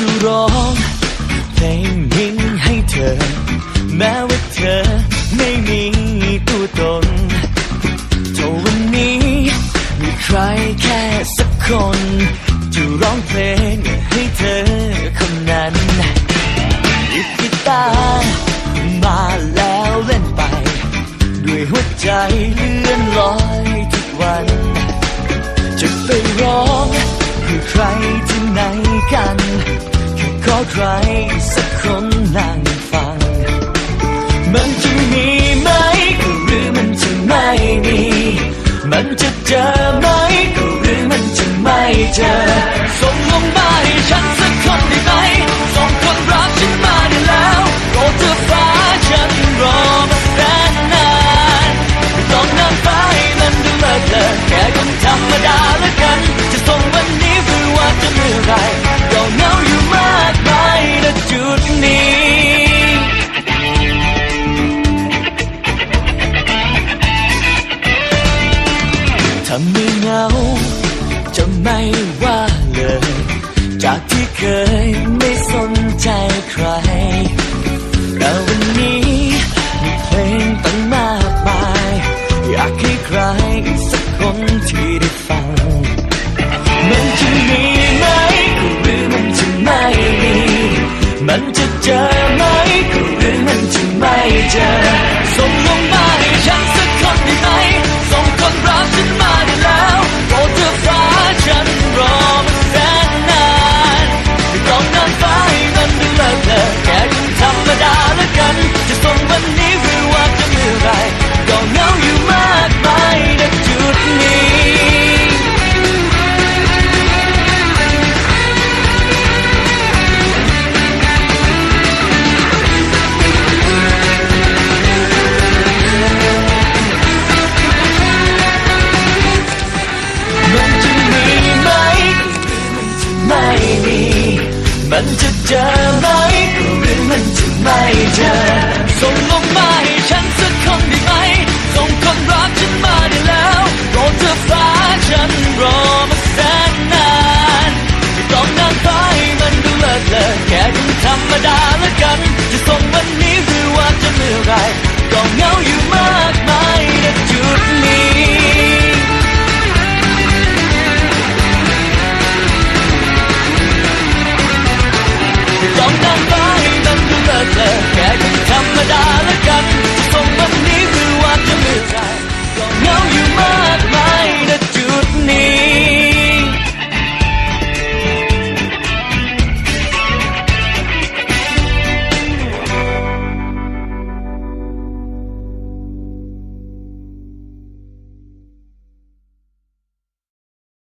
จะร้องเพลงนี้ให้เธอ แม้ว่าเธอไม่มีตัวตนถ้าวันนี้ มีใครแค่สักคนจะร้องเพลงให้เธอคนนั้นหยิบกีตาร์มาแล้วเล่นไป ด้วยหัวใจเลื่อนลอยทุกวัน จะไปร้อง ใครสักคนนั่งฟัง มันจะมีไหมก็หรือมันจะไม่มี มันจะเจอไหมก็หรือมันจะไม่เจอ ไม่เหงา จะไม่ว่าเลย จากที่เคยไม่สนใจใคร แต่วันนี้มีเพลงตั้งมากมาย อยากให้ใครสักคนที่ได้ฟัง มันจะมีไหมหรือมันจะไม่มี มันจะเจอไหมหรือมันจะไม่เจอสมลง มันจะเจอไหมหรือมันจะไม่เจอ องนางไปมันดูเลิศเลอแกเป็นธรรมดาแล้วกัน